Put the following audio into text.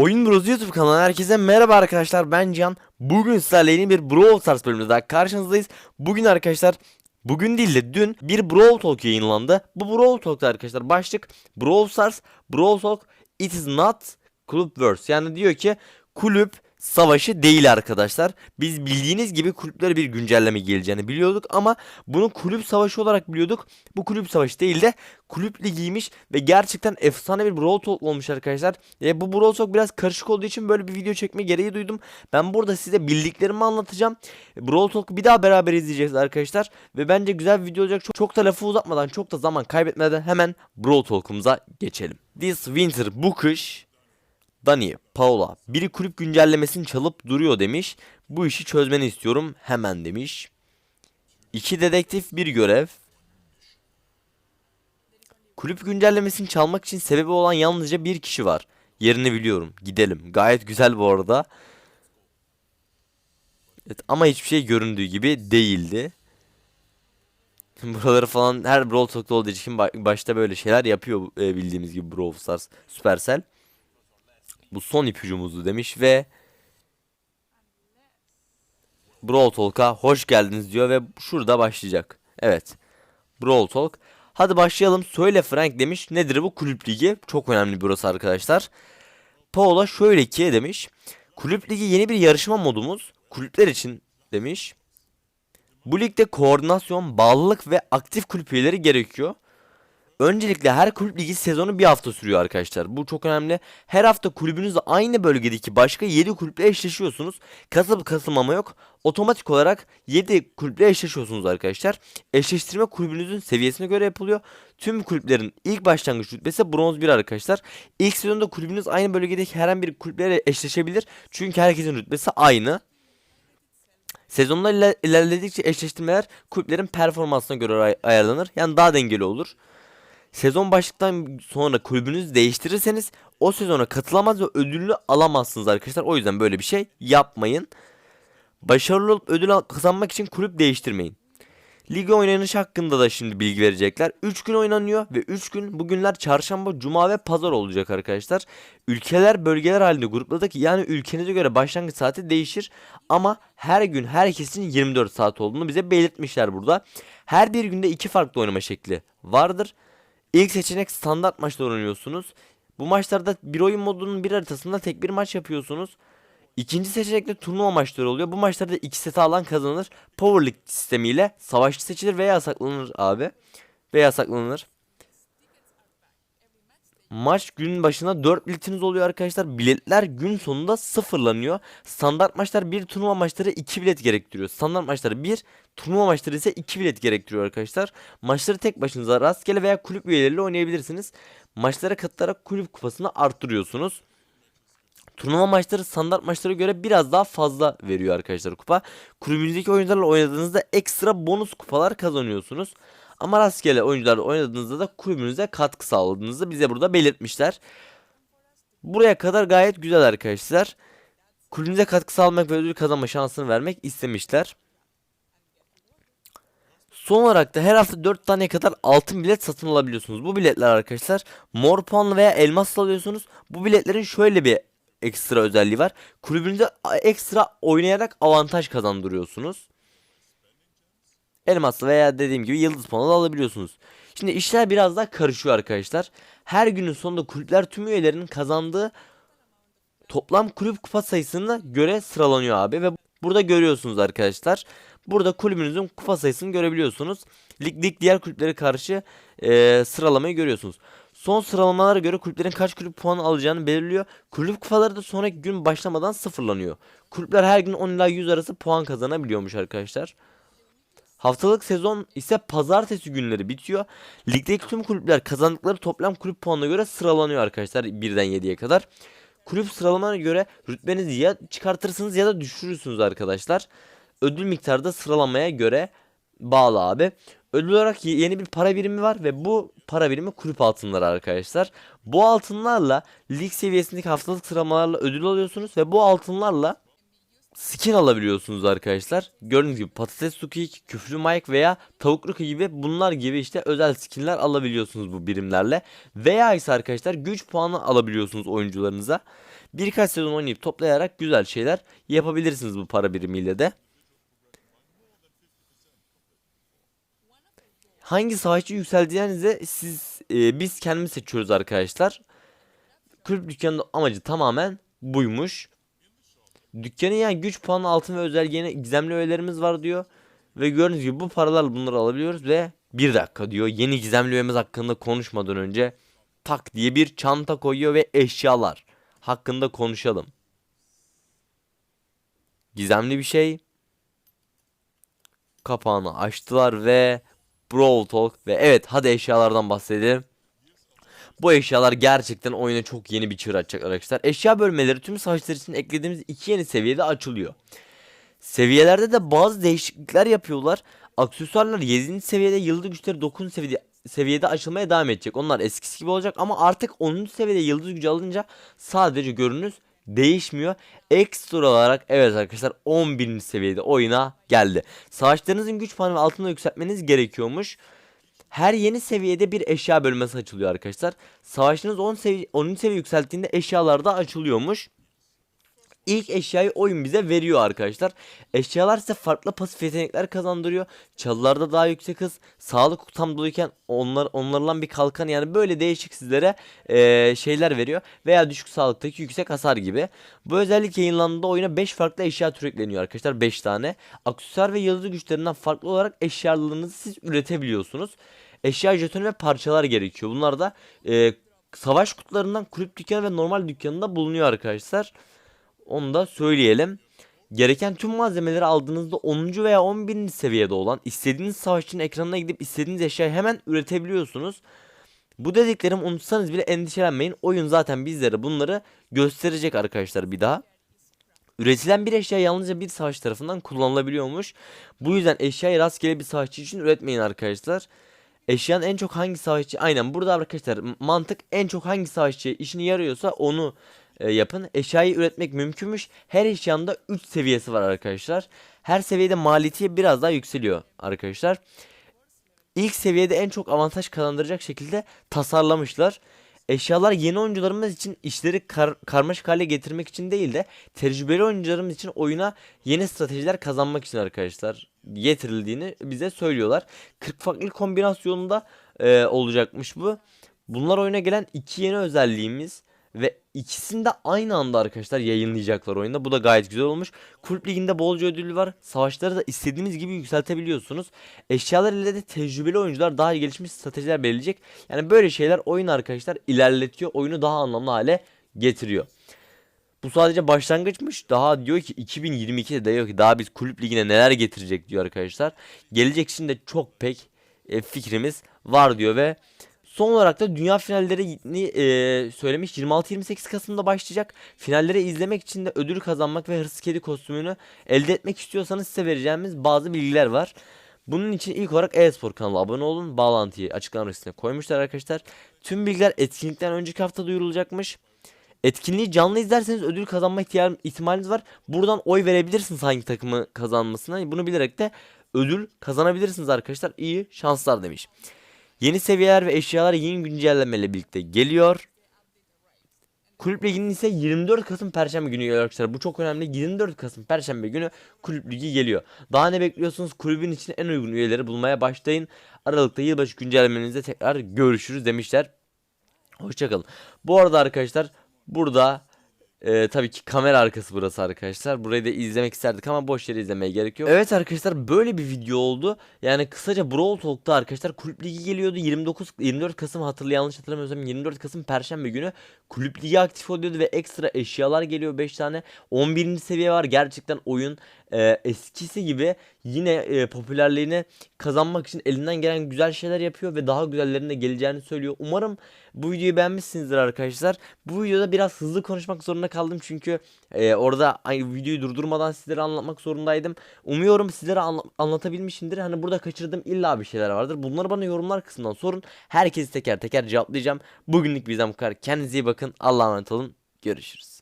Oyun Bros YouTube kanalına herkese merhaba arkadaşlar ben Can. Bugün sizlerle yeni bir Brawl Stars bölümünde daha karşınızdayız. Bugün arkadaşlar bugün değil de dün bir Brawl Talk yayınlandı. Bu Brawl Talk'ta arkadaşlar başlık Brawl Stars Brawl Talk It is not Club Wars. Yani diyor ki kulüp savaşı değil arkadaşlar. Biz bildiğiniz gibi kulüplere bir güncelleme geleceğini biliyorduk ama bunu kulüp savaşı olarak biliyorduk. Bu kulüp savaşı değil de kulüp ligiymiş ve gerçekten efsane bir Brawl Talk olmuş arkadaşlar. E, bu Brawl Talk biraz karışık olduğu için böyle bir video çekme gereği duydum. Ben burada size bildiklerimi anlatacağım. Brawl Talk'u bir daha beraber izleyeceğiz arkadaşlar. Ve bence güzel bir video olacak. Çok, çok da lafı uzatmadan çok da zaman kaybetmeden hemen Brawl Talk'umuza geçelim. This winter bu kış Dani, Paula, biri kulüp güncellemesini çalıp duruyor demiş. Bu işi çözmeni istiyorum hemen demiş. İki dedektif bir görev. Kulüp güncellemesini çalmak için sebebi olan yalnızca bir kişi var. Yerini biliyorum. Gidelim. Gayet güzel bu arada. Evet, ama hiçbir şey göründüğü gibi değildi. Buraları falan her Brawl Talk'ta olduğu için ba- başta böyle şeyler yapıyor e, bildiğimiz gibi Brawl Stars, Supercell. Bu son ipucumuzdu demiş ve Brawl Talk'a hoş geldiniz diyor ve şurada başlayacak. Evet. Brawl Talk. Hadi başlayalım. Söyle Frank demiş. Nedir bu kulüp ligi? Çok önemli burası arkadaşlar. Paula şöyle ki demiş. Kulüp ligi yeni bir yarışma modumuz. Kulüpler için demiş. Bu ligde koordinasyon, bağlılık ve aktif kulüp üyeleri gerekiyor. Öncelikle her kulüp ligi sezonu bir hafta sürüyor arkadaşlar. Bu çok önemli. Her hafta kulübünüzle aynı bölgedeki başka 7 kulüple eşleşiyorsunuz. Kasıp kasılmama yok. Otomatik olarak 7 kulüple eşleşiyorsunuz arkadaşlar. Eşleştirme kulübünüzün seviyesine göre yapılıyor. Tüm kulüplerin ilk başlangıç rütbesi bronz 1 arkadaşlar. İlk sezonda kulübünüz aynı bölgedeki herhangi bir kulüple eşleşebilir. Çünkü herkesin rütbesi aynı. Sezonlar iler- ilerledikçe eşleştirmeler kulüplerin performansına göre ay- ayarlanır. Yani daha dengeli olur. Sezon başlıktan sonra kulübünüzü değiştirirseniz o sezona katılamaz ve ödülünü alamazsınız arkadaşlar. O yüzden böyle bir şey yapmayın. Başarılı olup ödül kazanmak için kulüp değiştirmeyin. Lig oynanışı hakkında da şimdi bilgi verecekler. 3 gün oynanıyor ve 3 gün bugünler çarşamba, cuma ve pazar olacak arkadaşlar. Ülkeler bölgeler halinde grupladık. Yani ülkenize göre başlangıç saati değişir. Ama her gün herkesin 24 saat olduğunu bize belirtmişler burada. Her bir günde iki farklı oynama şekli vardır. İlk seçenek standart maçlar oynuyorsunuz. Bu maçlarda bir oyun modunun bir haritasında tek bir maç yapıyorsunuz. İkinci seçenekte turnuva maçları oluyor. Bu maçlarda iki seti alan kazanır. Power League sistemiyle savaşçı seçilir veya yasaklanır abi. Veya yasaklanır. Maç gün başına 4 biletiniz oluyor arkadaşlar. Biletler gün sonunda sıfırlanıyor. Standart maçlar bir turnuva maçları 2 bilet gerektiriyor. Standart maçları 1, turnuva maçları ise 2 bilet gerektiriyor arkadaşlar. Maçları tek başınıza rastgele veya kulüp üyeleriyle oynayabilirsiniz. Maçlara katılarak kulüp kupasını arttırıyorsunuz. Turnuva maçları standart maçlara göre biraz daha fazla veriyor arkadaşlar kupa. Kulübünüzdeki oyuncularla oynadığınızda ekstra bonus kupalar kazanıyorsunuz. Ama rastgele oyuncularla oynadığınızda da kulübünüze katkı sağladığınızı bize burada belirtmişler. Buraya kadar gayet güzel arkadaşlar. Kulübünüze katkı sağlamak ve ödül kazanma şansını vermek istemişler. Son olarak da her hafta 4 tane kadar altın bilet satın alabiliyorsunuz. Bu biletler arkadaşlar mor puanlı veya elmas alıyorsunuz. Bu biletlerin şöyle bir ekstra özelliği var. Kulübünüze ekstra oynayarak avantaj kazandırıyorsunuz. Elmaslı veya dediğim gibi yıldız puanı da alabiliyorsunuz. Şimdi işler biraz daha karışıyor arkadaşlar. Her günün sonunda kulüpler tüm üyelerinin kazandığı toplam kulüp kupa sayısına göre sıralanıyor abi ve burada görüyorsunuz arkadaşlar. Burada kulübünüzün kupa sayısını görebiliyorsunuz. Lig, lig diğer kulüplere karşı eee, sıralamayı görüyorsunuz. Son sıralamalara göre kulüplerin kaç kulüp puan alacağını belirliyor. Kulüp kupaları da sonraki gün başlamadan sıfırlanıyor. Kulüpler her gün 10 ila 100 arası puan kazanabiliyormuş arkadaşlar. Haftalık sezon ise pazartesi günleri bitiyor. Ligdeki tüm kulüpler kazandıkları toplam kulüp puanına göre sıralanıyor arkadaşlar 1'den 7'ye kadar. Kulüp sıralamana göre rütbenizi ya çıkartırsınız ya da düşürürsünüz arkadaşlar. Ödül miktarı da sıralamaya göre bağlı abi. Ödül olarak ye- yeni bir para birimi var ve bu para birimi kulüp altınları arkadaşlar. Bu altınlarla lig seviyesindeki haftalık sıralamalarla ödül alıyorsunuz ve bu altınlarla skin alabiliyorsunuz arkadaşlar. Gördüğünüz gibi patates sukik, küflü mike veya tavuk ruku gibi bunlar gibi işte özel skinler alabiliyorsunuz bu birimlerle. Veya ise arkadaşlar güç puanı alabiliyorsunuz oyuncularınıza. Birkaç sezon oynayıp toplayarak güzel şeyler yapabilirsiniz bu para birimiyle de. Hangi savaşçı yükseleceğinizi siz e, biz kendimiz seçiyoruz arkadaşlar. Kulüp dükkanının amacı tamamen buymuş. Dükkanın yani güç puanı altın ve özel yeni gizemli öğelerimiz var diyor. Ve gördüğünüz gibi bu paralarla bunları alabiliyoruz ve bir dakika diyor yeni gizemli öğemiz hakkında konuşmadan önce tak diye bir çanta koyuyor ve eşyalar hakkında konuşalım. Gizemli bir şey. Kapağını açtılar ve Brawl Talk ve evet hadi eşyalardan bahsedelim. Bu eşyalar gerçekten oyuna çok yeni bir çığır açacak arkadaşlar. Eşya bölmeleri tüm savaşlar için eklediğimiz iki yeni seviyede açılıyor. Seviyelerde de bazı değişiklikler yapıyorlar. Aksesuarlar 7. seviyede yıldız güçleri 9. seviyede seviyede açılmaya devam edecek. Onlar eskisi gibi olacak ama artık 10. seviyede yıldız gücü alınca sadece görünüş değişmiyor. Ekstra olarak evet arkadaşlar 11. seviyede oyuna geldi. Savaşlarınızın güç puanı ve altını yükseltmeniz gerekiyormuş. Her yeni seviyede bir eşya bölmesi açılıyor arkadaşlar. Savaşınız 10 seviye 10. seviye yükselttiğinde eşyalar da açılıyormuş. İlk eşyayı oyun bize veriyor arkadaşlar. Eşyalar ise farklı pasif yetenekler kazandırıyor. Çalılarda daha yüksek hız, sağlık tam doluyken onlar onlarla bir kalkan yani böyle değişik sizlere eee, şeyler veriyor veya düşük sağlıktaki yüksek hasar gibi. Bu özellik yayınlandığında oyuna 5 farklı eşya türü ekleniyor arkadaşlar 5 tane. Aksesuar ve yıldız güçlerinden farklı olarak eşyalarınızı siz üretebiliyorsunuz. Eşya jetonu ve parçalar gerekiyor. Bunlar da eee, savaş kutularından kulüp dükkanı ve normal dükkanında bulunuyor arkadaşlar. Onu da söyleyelim. Gereken tüm malzemeleri aldığınızda 10. veya 11. seviyede olan istediğiniz savaşçının ekranına gidip istediğiniz eşyayı hemen üretebiliyorsunuz. Bu dediklerimi unutsanız bile endişelenmeyin. Oyun zaten bizlere bunları gösterecek arkadaşlar bir daha. Üretilen bir eşya yalnızca bir savaş tarafından kullanılabiliyormuş. Bu yüzden eşyayı rastgele bir savaşçı için üretmeyin arkadaşlar. Eşyanın en çok hangi savaşçı aynen burada arkadaşlar mantık en çok hangi savaşçıya işini yarıyorsa onu e, yapın. Eşyayı üretmek mümkünmüş. Her eşyanın da 3 seviyesi var arkadaşlar. Her seviyede maliyeti biraz daha yükseliyor arkadaşlar. İlk seviyede en çok avantaj kazandıracak şekilde tasarlamışlar. Eşyalar yeni oyuncularımız için işleri kar- karmaşık hale getirmek için değil de tecrübeli oyuncularımız için oyuna yeni stratejiler kazanmak için arkadaşlar getirildiğini bize söylüyorlar. 40 farklı kombinasyonunda e, olacakmış bu. Bunlar oyuna gelen iki yeni özelliğimiz ve ikisini de aynı anda arkadaşlar yayınlayacaklar oyunda. Bu da gayet güzel olmuş. Kulüp liginde bolca ödül var. Savaşları da istediğiniz gibi yükseltebiliyorsunuz. Eşyalar ile de tecrübeli oyuncular daha gelişmiş stratejiler belirleyecek. Yani böyle şeyler oyun arkadaşlar ilerletiyor. Oyunu daha anlamlı hale getiriyor. Bu sadece başlangıçmış. Daha diyor ki 2022'de diyor ki daha biz kulüp ligine neler getirecek diyor arkadaşlar. Gelecek için de çok pek e, fikrimiz var diyor ve son olarak da dünya finallerini e, söylemiş 26-28 Kasım'da başlayacak. Finalleri izlemek için de ödül kazanmak ve hırsız kedi kostümünü elde etmek istiyorsanız size vereceğimiz bazı bilgiler var. Bunun için ilk olarak e-spor kanalına abone olun. Bağlantıyı açıklama listesine koymuşlar arkadaşlar. Tüm bilgiler etkinlikten önceki hafta duyurulacakmış. Etkinliği canlı izlerseniz ödül kazanma ihtimal- ihtimaliniz var. Buradan oy verebilirsiniz hangi takımı kazanmasına. Bunu bilerek de ödül kazanabilirsiniz arkadaşlar. İyi şanslar demiş. Yeni seviyeler ve eşyalar yeni güncellemeyle birlikte geliyor. Kulüp Ligi'nin ise 24 Kasım Perşembe günü geliyor arkadaşlar. Bu çok önemli. 24 Kasım Perşembe günü Kulüp Ligi geliyor. Daha ne bekliyorsunuz? Kulübün için en uygun üyeleri bulmaya başlayın. Aralıkta yılbaşı güncellemenizde tekrar görüşürüz demişler. Hoşçakalın. Bu arada arkadaşlar burada e, tabii ki kamera arkası burası arkadaşlar. Burayı da izlemek isterdik ama boş yere izlemeye gerek yok. Evet arkadaşlar böyle bir video oldu. Yani kısaca Brawl Talk'ta arkadaşlar kulüp ligi geliyordu. 29 24 Kasım hatırlı yanlış hatırlamıyorsam 24 Kasım Perşembe günü kulüp ligi aktif oluyordu ve ekstra eşyalar geliyor 5 tane. 11. seviye var. Gerçekten oyun e, eskisi gibi yine e, popülerliğini kazanmak için elinden gelen güzel şeyler yapıyor ve daha güzellerinin de geleceğini söylüyor. Umarım bu videoyu beğenmişsinizdir arkadaşlar. Bu videoda biraz hızlı konuşmak zorunda kaldım çünkü e, orada aynı videoyu durdurmadan sizlere anlatmak zorundaydım. Umuyorum sizlere anla- anlatabilmişimdir. Hani burada kaçırdığım illa bir şeyler vardır. Bunları bana yorumlar kısmından sorun. Herkesi teker teker cevaplayacağım. Bugünlük bizden bu kadar. Kendinize iyi bakın. Allah'a emanet olun. Görüşürüz.